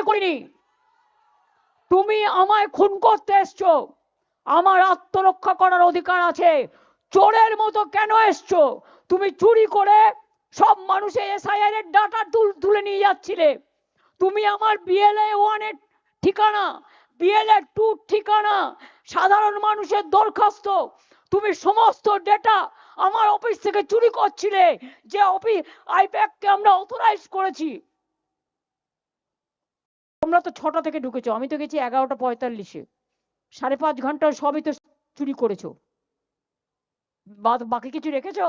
অন্যায় করিনি। তুমি আমায় খুন করতে এসছো। আমার আত্মরক্ষা করার অধিকার আছে। চোরের মতো কেন এসছো? তুমি চুরি করে সব মানুষের এসআইআর এর ডাটা তুলে নিয়ে যাচ্ছিলে। তুমি আমার বিএলএ ওয়ানের ঠিকানা বিএলএ টু ঠিকানা, সাধারণ মানুষের দরখাস্ত। তুমি সমস্ত ডেটা আমার অফিস থেকে চুরি করছিলে। যে অফিস আইপ্যাককে আমরা অথরাইজ করেছি। তোমরা তো ছটা থেকে ঢুকেছো, আমি তো গেছি এগারোটা পঁয়তাল্লিশে। সাড়ে পাঁচ ঘণ্টা সবই তো চুরি করেছ। বাকি কিছু রেখেছো?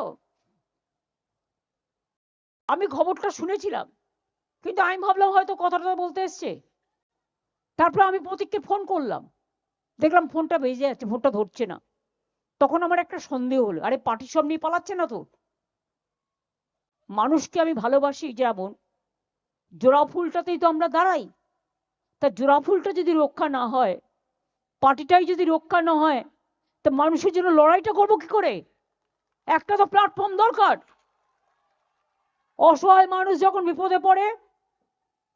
আমি খবরটা শুনেছিলাম, কিন্তু আমি ভাবলাম হয়তো কথাটা বলতে এসছে। তারপর আমি প্রতীককে ফোন করলাম। দেখলাম ফোনটা বেজে যাচ্ছে ফোনটা ধরছে না। তখন আমার একটা সন্দেহ হলো, আরে পার্টি সব নিয়ে পালাচ্ছে না তো? মানুষকে আমি ভালোবাসি যেমন জোড়া ফুলটাতেই তো আমরা দাঁড়াই। তা জোড়া ফুলটা যদি রক্ষা না হয়, পার্টিটাই যদি রক্ষা না হয়, তা মানুষের জন্য লড়াইটা করব কি করে? একটা তো প্ল্যাটফর্ম দরকার। অসহায় মানুষ যখন বিপদে পড়ে,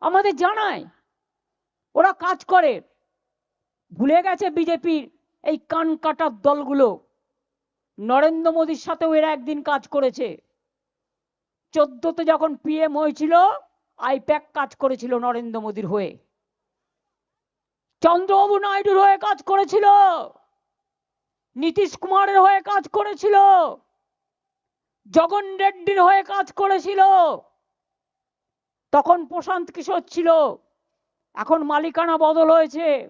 আমাদের জানায়, ওরা কাজ করে। ভুলে গেছে বিজেপির এই কান কাটার দলগুলো। নরেন্দ্র মোদীর সাথেও এরা একদিন কাজ করেছে। চোদ্দতে যখন পিএম হয়েছিল আইপ্যাক কাজ করেছিল নরেন্দ্র মোদীর হয়ে। চন্দ্রবাবু নাইডুর হয়ে কাজ করেছিল। নীতিশ কুমারের হয়ে কাজ করেছিল। জগন রেড্ডির হয়ে কাজ করেছিল। তখন প্রশান্ত কিশোর ছিল। এখন মালিকানা বদল হয়েছে।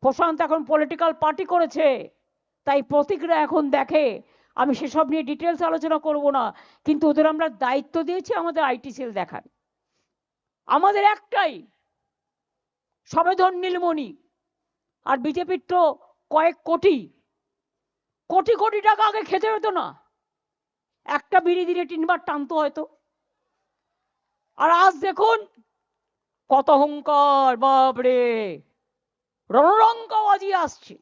প্রশান্ত এখন পলিটিক্যাল পার্টি করেছে। তাই প্রতীকরা এখন দেখে। আমি সেসব নিয়ে ডিটেলস আলোচনা করব না। কিন্তু ওদের আমরা দায়িত্ব দিয়েছি আমাদের আইটি সেল দেখার। আমাদের একটাই সবেধন নীলমণি আর বিজেপির তো কয়েক কোটি। কোটি কোটি টাকা আগে খেতে হতো না। একটা বিড়ি দিলে তিনবার টানতো হয়তো। আর আজ দেখুন কত অহংকার বাপরে রণরঙ্কাবাজি আসছে।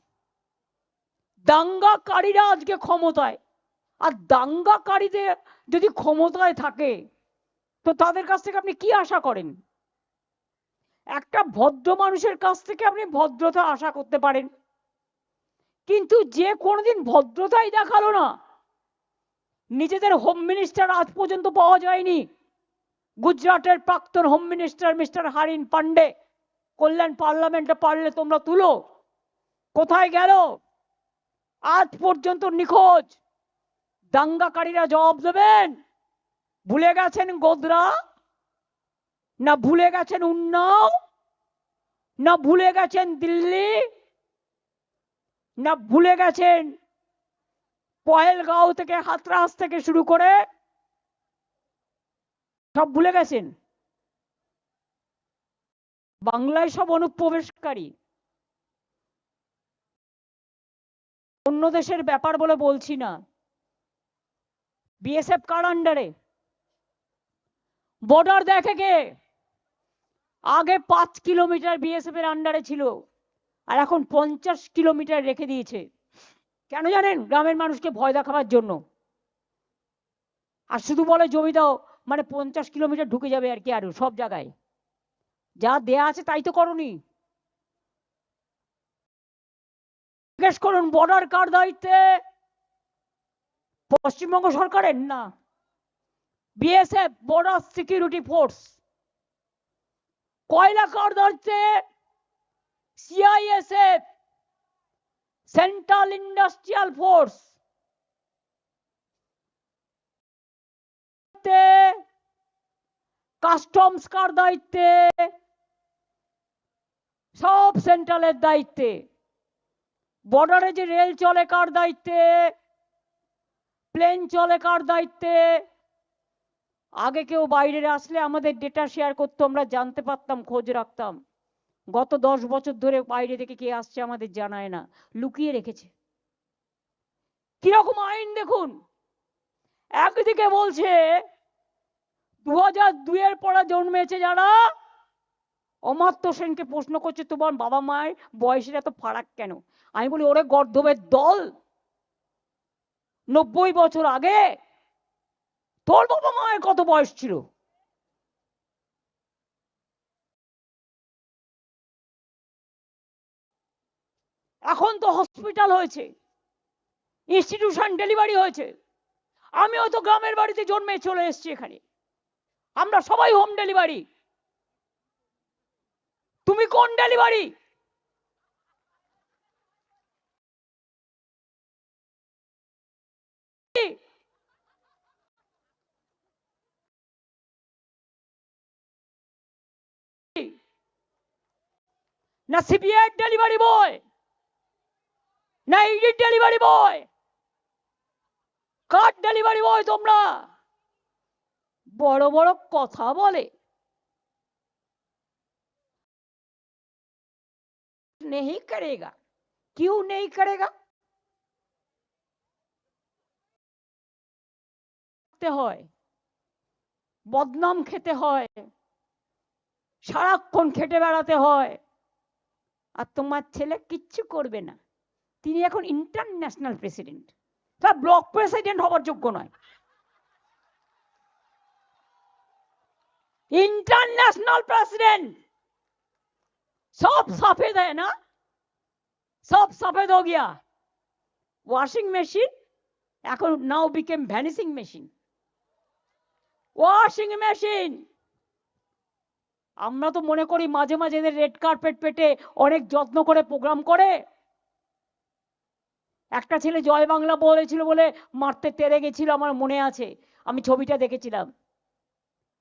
দাঙ্গাকারীরা আজকে ক্ষমতায়। আর দাঙ্গাকারীদের যদি ক্ষমতায় থাকে, তো তাদের কাছ থেকে আপনি কি আশা করেন? একটা ভদ্র মানুষের কাছ থেকে আপনি ভদ্রতা আশা করতে পারেন। কিন্তু যে কোনোদিন ভদ্রতাই দেখাল না, নিজেদের হোম মিনিস্টার আজ পর্যন্ত পাওয়া যায়নি। গুজরাটের প্রাক্তন home minister mister Harin Pandey, Kalyan পার্লামেন্টে পারলে তোমরা তুলো। কোথায় গেল? আজ পর্যন্ত নিখোঁজ। দাঙ্গাকারীরা জবাব দেবেন। ভুলে গেছেন গোদরা? না ভুলে গেছেন উন্নাও? না ভুলে গেছেন দিল্লি? না ভুলে গেছেন পয়েলগাঁও থেকে, হাতরাস থেকে শুরু করে সব ভুলে গেছেন? বাংলায় সব অনুপ্রবেশকারী। অন্য দেশের ব্যাপার বলে বলছি না। বিএসএফ কার আন্ডারে বর্ডার দেখে কে? আগে পাঁচ কিলোমিটার বিএসএফ এর আন্ডারে ছিল, আর এখন পঞ্চাশ কিলোমিটার রেখে দিয়েছে। কেন জানেন? গ্রামের মানুষকে ভয় দেখাবার জন্য। আর শুধু বলে জমি দাও মানে পঞ্চাশ কিলোমিটার ঢুকে যাবে আর কি আরও সব জায়গায়। যা দেয়া আছে তাই তো করনি। জিজ্ঞেস করুন বর্ডার কার দায়িত্বে? পশ্চিমবঙ্গ সরকারের না? বিএসএফ বর্ডার সিকিউরিটি ফোর্স কয়লা কার দায়িত্বে CISF central industrial force customs কার দায়িত্বে সব সেন্ট্রালের দায়িত্বে। বর্ডারে যে রেল চলে কার দায়িত্বে প্লেন চলে কার দায়িত্বে আগে কেউ বাইরে আসলে আমাদের ডেটা শেয়ার করতো, আমরা জানতে পারতাম, খোঁজ রাখতাম। গত দশ বছর ধরে বাইরে থেকে কে আসছে আমাদের জানায় না, লুকিয়ে রেখেছে। কীরকম আইন দেখুন? একদিকে বলছে দু হাজার দুইয়ের পরে জন্মেছে যারা, অমাত্য সেনকে প্রশ্ন করছে, তোমার বাবা মায়ের বয়সের এত ফারাক কেন? আমি বলি, ওরে গর্ধবের দল। নব্বই বছর আগে তোর বাবা মায়ের কত বয়স ছিল? এখন তো হসপিটাল হয়েছে ইনস্টিটিউশন ডেলিভারি হয়েছে। আমিও তো গ্রামের বাড়িতে জন্মে চলে এসছি এখানে। আমরা সবাই হোম ডেলিভারি তুমি কোন ডেলিভারি না সিবিআই ডেলিভারি বয় না ইডি ডেলিভারি বয় কার ডেলিভারি বয় তোমরা বড় বড় কথা বলে नहीं करेगा क्यों नहीं करेगा করতে হয় বদনাম খেতে হয় সারাক্ষণ খেটে বেড়াতে হয় আর তোমার ছেলে কিচ্ছু করবে না তিনি এখন ইন্টারন্যাশনাল প্রেসিডেন্ট তার ব্লক প্রেসিডেন্ট হবার যোগ্য নয় इंटरनेशनल प्रेसिडेंट सब सफेद है ना सब सफेद हो गया वॉशिंग मशीन এখন now became vanishing machine washing machine আমরা তো মনে করি মাঝে মাঝে এদের রেড কার্পেট পেটে অনেক যত্ন করে প্রোগ্রাম করে। একটা ছেলে জয় বাংলা বলেছিল বলে মারতে তেরে গেছিল আমার মনে আছে। আমি ছবিটা দেখেছিলাম।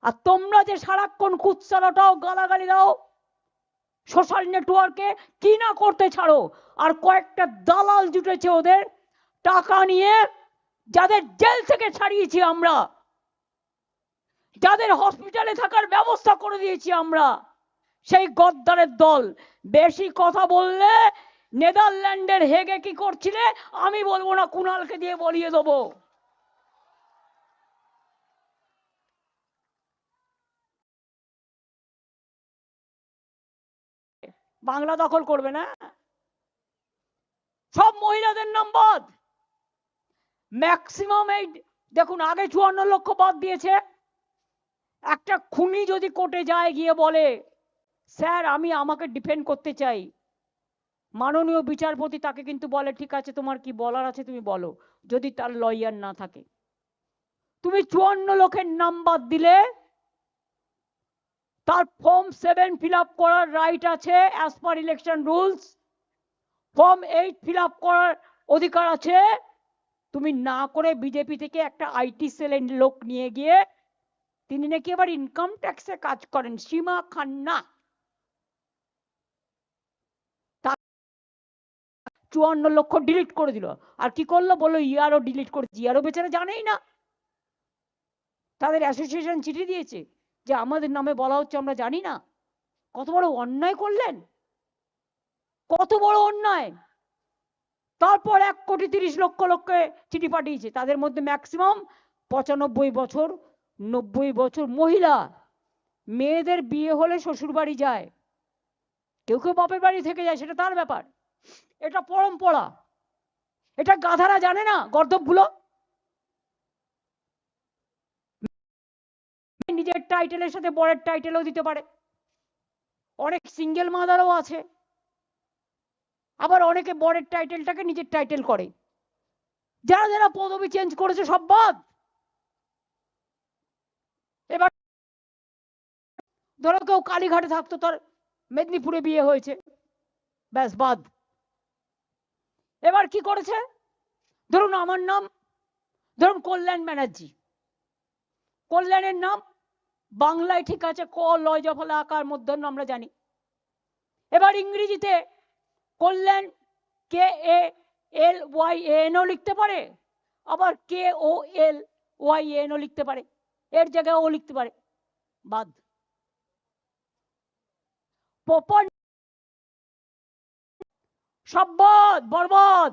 আর তোমরা যে সারাক্ষণ কুৎসালাটাও গালাগালি দাও সোশ্যাল নেটওয়ার্কে কি না করতে ছাড়ো, আর কয়েকটা দালাল জুটেছে ওদের, টাকা নিয়ে যাদের জেল থেকে ছাড়িয়েছি আমরা। যাদের হসপিটালে থাকার ব্যবস্থা করে দিয়েছি আমরা, সেই গদ্দারের দল। বেশি কথা বললে নেদারল্যান্ডের হেগে কি করছিলে? আমি বলব না কুনালকে দিয়ে বলিয়ে দেবো। বাংলা দখল করবে না? সব মহিলাদের নাম বাদ। ম্যাক্সিমাম এই, দেখুন, আগে চুয়ান্ন লক্ষ বাদ দিয়েছে। একটা খুনি যদি কোর্টে যায় গিয়ে বলে, স্যার, আমি আমাকে ডিফেন্ড করতে চাই। মাননীয় বিচারপতি তাকে কিন্তু বলে, ঠিক আছে, তোমার কি বলার আছে তুমি বলো, যদি তার লয়ার না থাকে। তুমি চুয়ান্ন লক্ষের নাম বাদ দিলে, তার ফর্ম সেভেন ফিল আপ করার রাইট আছে as per election rules form eight fill up করার অধিকার আছে। তুমি না করে বিজেপি থেকে একটা আইটি সেলের লোক নিয়ে গিয়ে তিনি নাকি আবার ইনকাম ট্যাক্সে কাজ করেন, সীমা খান্না। চুয়ান্ন লক্ষ ডিলিট করে দিল। আর কি করল? বলল ইয়ারও ডিলিট করেছি ইয়ারও বেচারা জানেই না। তাদের অ্যাসোসিয়েশন চিঠি দিয়েছে যে আমাদের নামে বলা হচ্ছে, আমরা জানি না। কত বড় অন্যায় করলেন? কত বড় অন্যায়? তারপর এক কোটি তিরিশ লক্ষ লোককে চিঠি পাঠিয়েছে। তাদের মধ্যে ম্যাক্সিমাম পঁচানব্বই বছর নব্বই বছর মহিলা। মেয়েদের বিয়ে হলে শ্বশুর বাড়ি যায়। কেউ কেউ বাপের বাড়ি থেকে যায়, সেটা তার ব্যাপার। এটা পরম্পরা। এটা গাধারা জানে না গর্দবগুলো নিজের টাইটেলের সাথে বরের টাইটেলও দিতে পারে। অনেক সিঙ্গেল মাদারও আছে। আবার অনেকে বরের টাইটেলটাকে নিজের টাইটেল করে। যারা যারা পদবি চেঞ্জ করেছে, সব বাদ। এবার ধরো কেউ কালীঘাটে থাকতো, তার মেদিনীপুরে বিয়ে হয়েছে। ব্যাস, বাদ। এবার কি করেছে? ধরুন আমার নাম, ধরুন কল্যাণ ব্যানার্জি। কল্যাণের নাম বাংলায় ঠিক আছে, ক লয় জফলা আকার মধ্যন্য আমরা জানি। এবার ইংরেজিতে কল্যাণ, কে, এ, এল, ওয়াই এনও লিখতে পারে? আবার কে, ও, এল, ওয়াই এনও লিখতে পারে। এর জায়গায় ও লিখতে পারে। বাদ। সব্বাদ বরবাদ,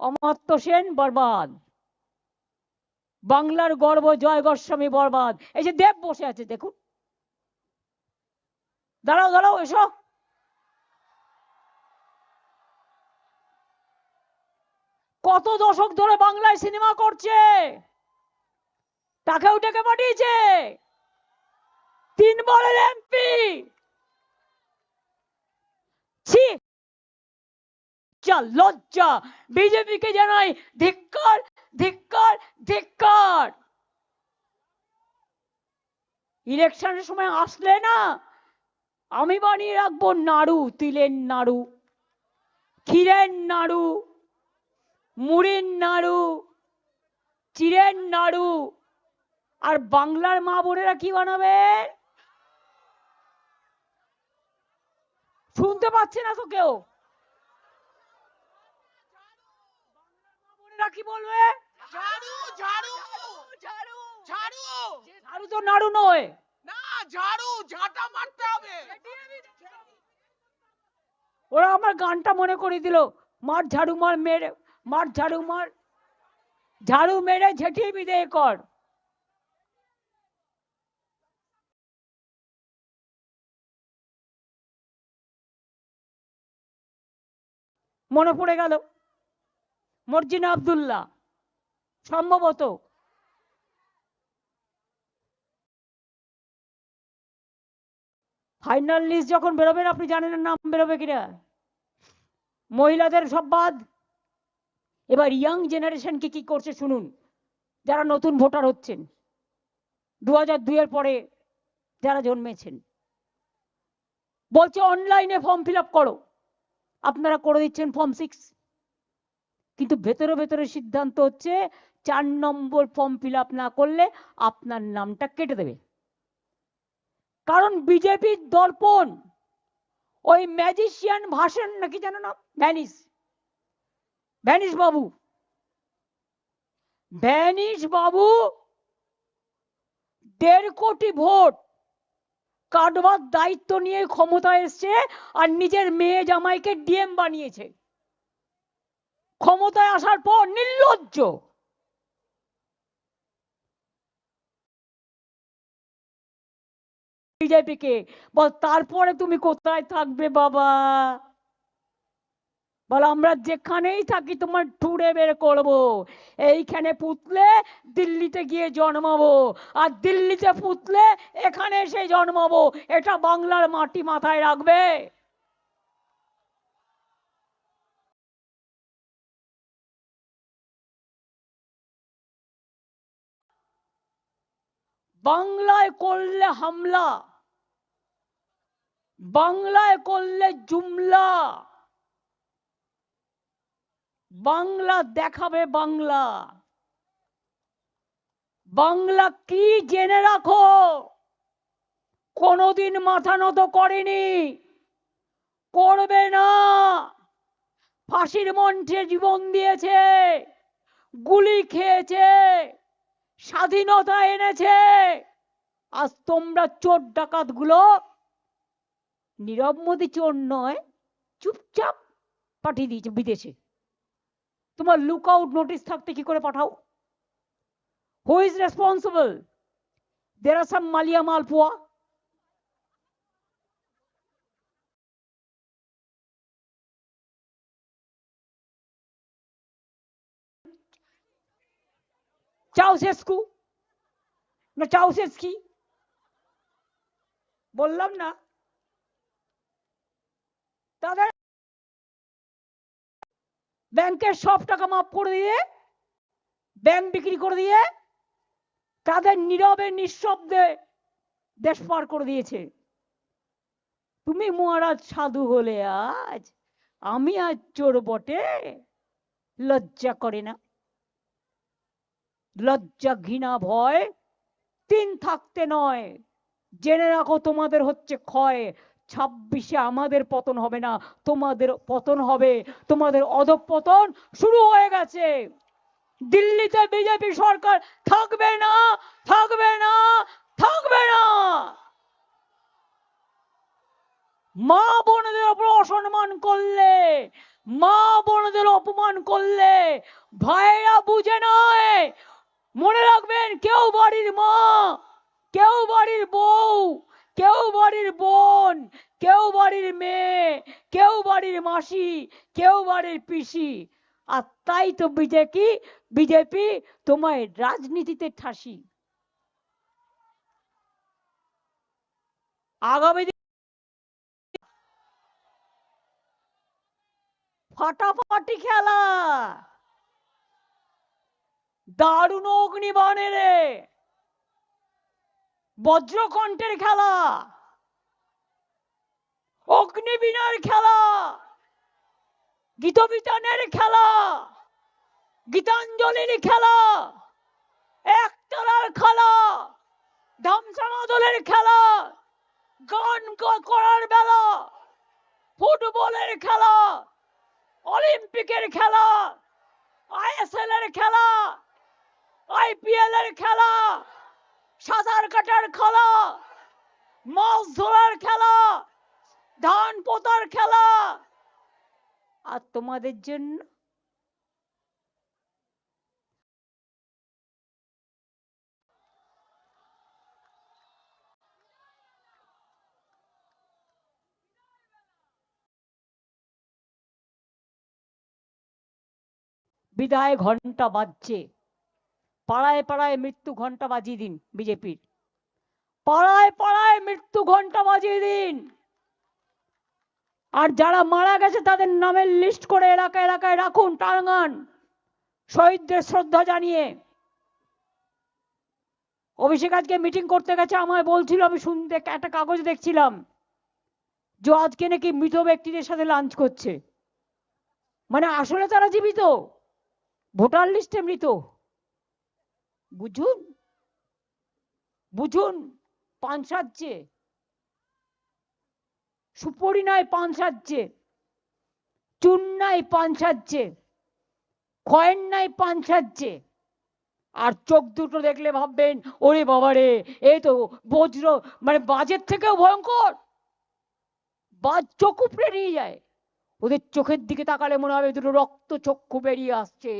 অমর্ত্য সেন বরবাদ। বাংলার গর্ব জয় গোস্বামী বরবাদ। এই যে দেব বসে আছে, দেখুন। দাঁড়াও দাঁড়াও, এসো। কত দশক ধরে বাংলায় সিনেমা করছে। তাকেও ডেকে পাঠিয়েছে। তিনবারের এমপি। ছি। লজ্জা বিজেপিকে জানাই ধিক্কার ধিক্কার ধিক্কার। ইলেকশনের সময় আসলে না, আমি বানিয়ে রাখব নাড়ু, তিলের নাড়ু, ক্ষীরের নাড়ু, মুড়ির নাড়ু চিড়ের নাড়ু। আর বাংলার মা বোনেরা কি বানাবে? শুনতে পাচ্ছে না তো কেউ। বোনেরা কি বলবে? ঝাড়ু ঝাড়ু ঝাড়ু ঝাড়ু। ঝাড়ু। তো নাড়ু নয়। না ঝাড়ু ঝাঁটা মারতে হবে। ওরা আমার গানটা মনে করে দিল। মার ঝাড়ু মার মেরে মার ঝাড়ু মার। ঝাড়ু মেরে ঝেঁটিয়ে বিদেয় কর। মনে পড়ে গেল। মর্জিনা আব্দুল্লাহ, সম্ভবত। ফাইনাল লিস্ট যখন বেরোবেন, আপনি জানেন নাম বেরোবে কিনা। মহিলাদের সব বাদ। এবার ইয়াং জেনারেশনকে কি করছে শুনুন। যারা নতুন ভোটার হচ্ছেন। দু হাজার দুইয়ের পরে যারা জন্মেছেন। বলছে অনলাইনে ফর্ম ফিল আপ করো। আপনারা করে দিচ্ছেন ফর্ম সিক্স কিন্তু ভেতরে ভেতরে সিদ্ধান্ত হচ্ছে চার নম্বর ফর্ম ফিল না করলে আপনার নামটা কেটে দেবে। কারণ বিজেপির দর্পণ, ওই ম্যাজিশিয়ান ভাষণ নাকি জানো না ভ্যানিস ভ্যানিস বাবু। ভ্যানিস বাবু, দেড় কোটি ভোট। কাটবার দায়িত্ব নিয়ে ক্ষমতা এসছে আর নিজের মেয়ে জামাইকে ডিএম বানিয়েছে। ক্ষমতায় আসার পর নির্লজ্জ। বিজেপিকে, বল তারপরে তুমি কোথায় থাকবে বাবা? বল, আমরা যেখানেই থাকি, তোমার ঠুড়ে বের করব। এইখানে পুতলে দিল্লিতে গিয়ে জন্মাবো, আর দিল্লিতে পুতলে এখানে এসে জন্মাবো। এটা বাংলার মাটি মাথায় রাখবে। বাংলায় করলে হামলা, বাংলায় করলে জুমলা। বাংলা দেখাবে বাংলা। বাংলা কি জেনে রাখো? কোনোদিন মাথা নত করেনি। করবে না। ফাঁসির মঞ্চে জীবন দিয়েছে, গুলি খেয়েছে, স্বাধীনতা এনেছে। আজ তোমরা চোর ডাকাতগুলো নীরব মোদী চোর নয়, চুপচাপ পাঠিয়ে দিয়েছে বিদেশে। তোমার লুক আউট নোটিস থাকতে কি করে পাঠাও? Who is responsible there are some Mallya malpua Ceausescu না চাউসেস্কি বললাম না। তাদের ব্যাংকের সব টাকা মাফ করে দিয়ে, ব্যাংক বিক্রি করে দিয়ে, তাদের নীরবে, নিঃশব্দে দেশ পার করে দিয়েছে। তুমি মহারাজ সাধু হলে আজ, আমি আজ চোর বটে লজ্জা করে না। লজ্জা, ঘৃণা, ভয় তিন থাকতে নয়। জেনে রাখো তোমাদের হচ্ছে ক্ষয়। ছাব্বিশে আমাদের পতন হবে না, তোমাদের পতন হবে। তোমাদের অধঃপতন শুরু হয়ে গেছে। দিল্লিতে বিজেপি সরকার থাকবে না থাকবে না থাকবে না। মা বোনদের ওপর অসম্মান করলে, মা বোনদের অপমান করলে ভাইরা বুঝে নয়। মনে রাখবেন, কেউ বাড়ির মা, কেউ বাড়ির বউ কেউ বাড়ির বোন, কেউ বাড়ির মেয়ে, কেউ বাড়ির মাসি, কেউ বাড়ির পিসি। আর তাই তো বিজেপি বিজেপি তোমায় রাজনীতিতে ঠাসি। আগামী ফাটাফাটি খেলা। দারুণ অগ্নিবাণে রে। বজ্রকণ্ঠের খেলা, অগ্নিবীণার খেলা, গীতবিতানের খেলা, গীতাঞ্জলির খেলা, একতলার খেলা ধামসামাদলের খেলা, গান করার বেলা, ফুটবলের খেলা, অলিম্পিকের খেলা আইএসএল এর খেলা আইপিএল এর খেলা সাঁতার কাটার খেলা, মাছ ধরার খেলা, ধান পোতার খেলা। আর তোমাদের জন্য বিদায় ঘণ্টা বাজছে। পাড়ায় পাড়ায় মৃত্যু ঘণ্টা বাজিয়ে দিন বিজেপির। পাড়ায় পাড়ায় মৃত্যু ঘণ্টা বাজিয়ে দিন। আর যারা মারা গেছে তাদের নামের লিস্ট করে এলাকা এলাকায় রাখুন টাঙ্গান শহীদদের শ্রদ্ধা জানিয়ে। অভিষেক আজকে মিটিং করতে গেছে, আমায় বলছিল, আমি শুনতে একটা কাগজ দেখছিলাম, যে আজকে নাকি মৃত ব্যক্তিদের সাথে লাঞ্চ করছে। মানে আসলে তারা জীবিত, ভোটার লিস্টে মৃত। বুঝুন? বুঝুন, পান সাজছে। সুপরি নয় পান সাজছে। চুন নাই পান সাজছে। কয়েন নাই পান সাজছে। আর চোখ দুটো দেখলে ভাববেন, ওরে বাবারে এই তো বজ্র মানে বাজের থেকেও ভয়ঙ্কর। বাজ চোখ উপড়ে নিয়ে যায়। ওদের চোখের দিকে তাকালে মনে হবে দুটো রক্ত চক্ষু বেরিয়ে আসছে।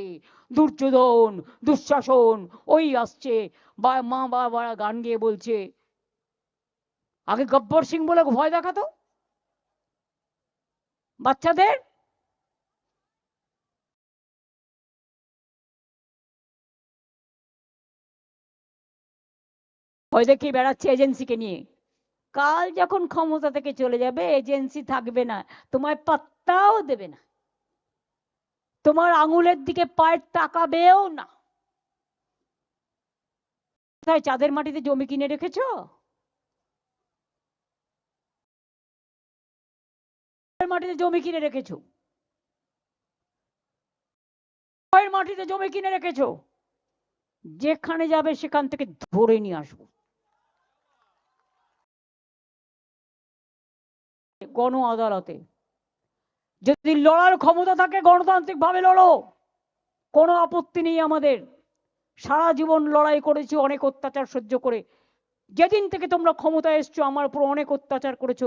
দুর্যোধন, দুঃশাসন, ওই আসছে। বা মা বাবারা গান গিয়ে বলছে, আগে গব্বর সিং বলে ভয় দেখাতো? বাচ্চাদের? ভয় দেখিয়ে বেড়াচ্ছে এজেন্সিকে নিয়ে। কাল যখন ক্ষমতা থেকে চলে যাবে, এজেন্সি থাকবে না। তোমায় পাত্তাও দেবে না। তোমার আঙুলের দিকে পায়ের তাকাবেও না। চাঁদের মাটিতে জমি কিনে রেখেছো? মাটিতে জমি কিনে রেখেছো? মাটিতে জমি কিনে রেখেছো? যেখানে যাবে সেখান থেকে ধরে নিয়ে আসব। গণ আদালতে যদি লড়ার ক্ষমতা থাকে গণতান্ত্রিক ভাবে লড়ো। কোনো আপত্তি নেই আমাদের। সারা জীবন লড়াই করেছি, অনেক অত্যাচার সহ্য করে। যেদিন থেকে তোমরা ক্ষমতায় এসছো, আমার উপর অনেক অত্যাচার করেছ।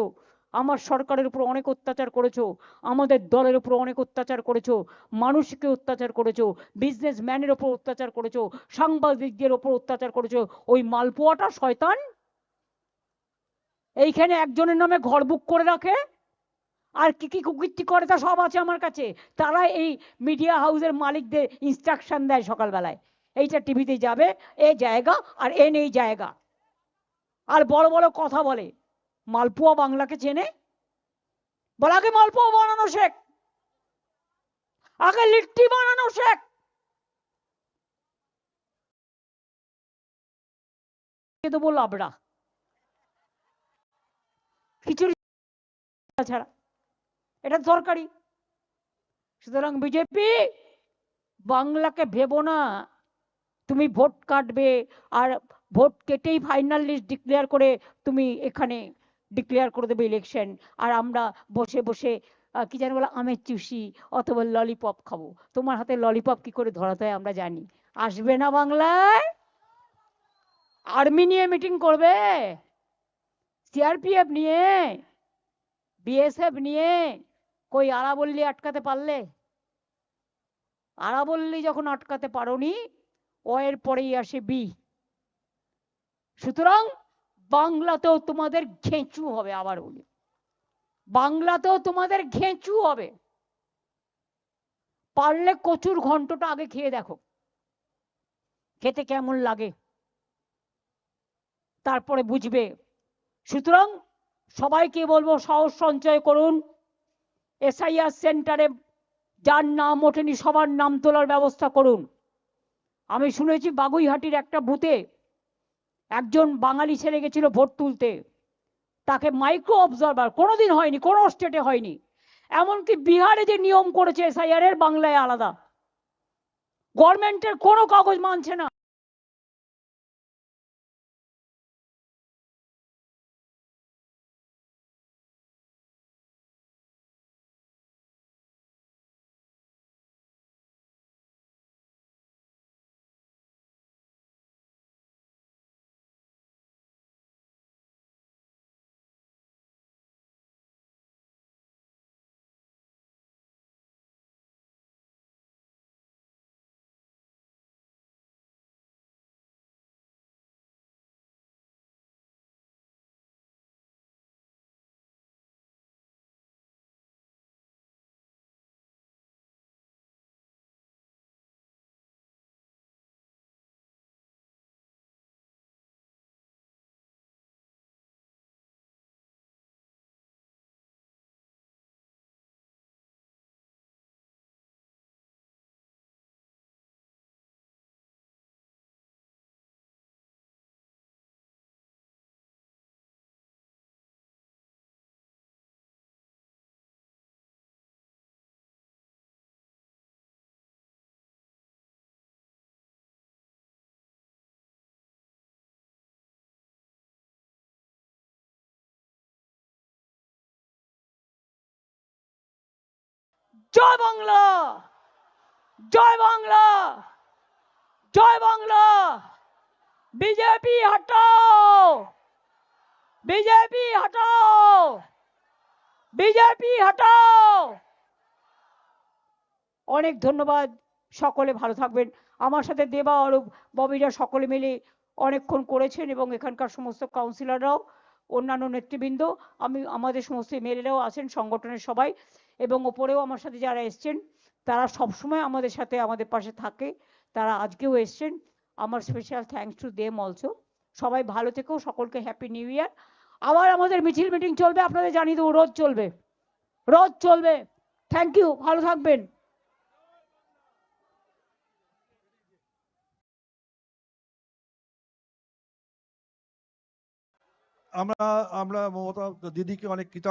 আমার সরকারের উপর অনেক অত্যাচার করেছ। আমাদের দলের উপর অনেক অত্যাচার করেছ। মানুষকে অত্যাচার করেছ। বিজনেসম্যানের উপর অত্যাচার করেছ। সাংবাদিকদের উপর অত্যাচার করেছ। ওই মালপোয়াটা শয়তান? এইখানে একজনের নামে ঘর বুক করে রাখে? আর কি কি কুকীর্তি করে তা সব আছে আমার কাছে। তারা এই মিডিয়া হাউসের মালিকদের ইনস্ট্রাকশন দেয় সকালবেলায়। এইটা টিভিতে যাবে, এ জায়গা আর এ নেই জায়গা। আর বড় বড় কথা বলে, মালপোয়া বাংলাকে চেনে? বল, আগে মালপোয়া বানানো শেখ। আগে লিট্টি বানানো শেখ। দেবো লাবড়া। খিচুড়ি ছাড়া। এটা দরকারি। সুতরাং বিজেপি, বাংলাকে ভেবো না। তুমি ভোট কাটবে আর ভোট কেটেই ফাইনাল লিস্ট ডিক্লেয়ার করে তুমি এখানে ডিক্লেয়ার করে দেবে ইলেকশন আর আমরা বসে বসে কি জানি বলে, আমের চুষি অথবা ললিপপ খাব। তোমার হাতে ললিপপ কি করে ধরাতে হয় আমরা জানি। আসবে না বাংলায়? আর্মি নিয়ে মিটিং করবে? সিআরপিএফ নিয়ে? বিএসএফ নিয়ে? কই আরাবল্লী আটকাতে পারলে? আরাবল্লী যখন আটকাতে পারোনি ও এর পরেই আসে বি। সুতরাং বাংলাতেও তোমাদের ঘেঁচু হবে আবার বলি। বাংলাতেও তোমাদের ঘেঁচু হবে। পারলে কচুর ঘন্টটা আগে খেয়ে দেখো। খেতে কেমন লাগে? তারপরে বুঝবে। সুতরাং সবাইকে বলব সাহস সঞ্চয় করুন। এসআইআর সেন্টারে যার নাম ওঠেনি, সবার নাম তোলার ব্যবস্থা করুন। আমি শুনেছি বাগুইহাটির একটা বুথে একজন বাঙালি ছেলে গেছিল ভোট তুলতে। তাকে মাইক্রো অবজারভার কোনোদিন হয়নি, কোনো স্টেটে হয়নি। এমনকি বিহারে যে নিয়ম করেছে এসআইআর এর, বাংলায় আলাদা। গভর্নমেন্টের কোনো কাগজ মানছে না। জয় বাংলা! জয় বাংলা! জয় বাংলা! বিজেপি হটাও! বিজেপি হটাও! বিজেপি হটাও! অনেক ধন্যবাদ, সকলে ভালো থাকবেন। আমার সাথে দেবা অরূপ, ববিরা সকলে মিলে অনেকক্ষণ করেছেন এবং এখানকার সমস্ত কাউন্সিলররাও অন্যান্য নেতৃবৃন্দ, আমি আমাদের সমস্ত এমএলএরাও আছেন, সংগঠনের সবাই, এবং ওপরেও আমার সাথে যারা এসছেন, তারা সবসময় আমাদের সাথে আমাদের পাশে থাকে, তারা আজকেও এসছেন। আমার special thanks to them also সবাই ভালো থেকেও সকলকে হ্যাপি নিউ ইয়ার আবার আমাদের মিছিল মিটিং চলবে, আপনাদের জানিয়ে দেবো, রোজ চলবে। রোজ চলবে। থ্যাংক ইউ ভালো থাকবেন। আমরা আমরা মমতা দিদিকে অনেক কৃতজ্ঞ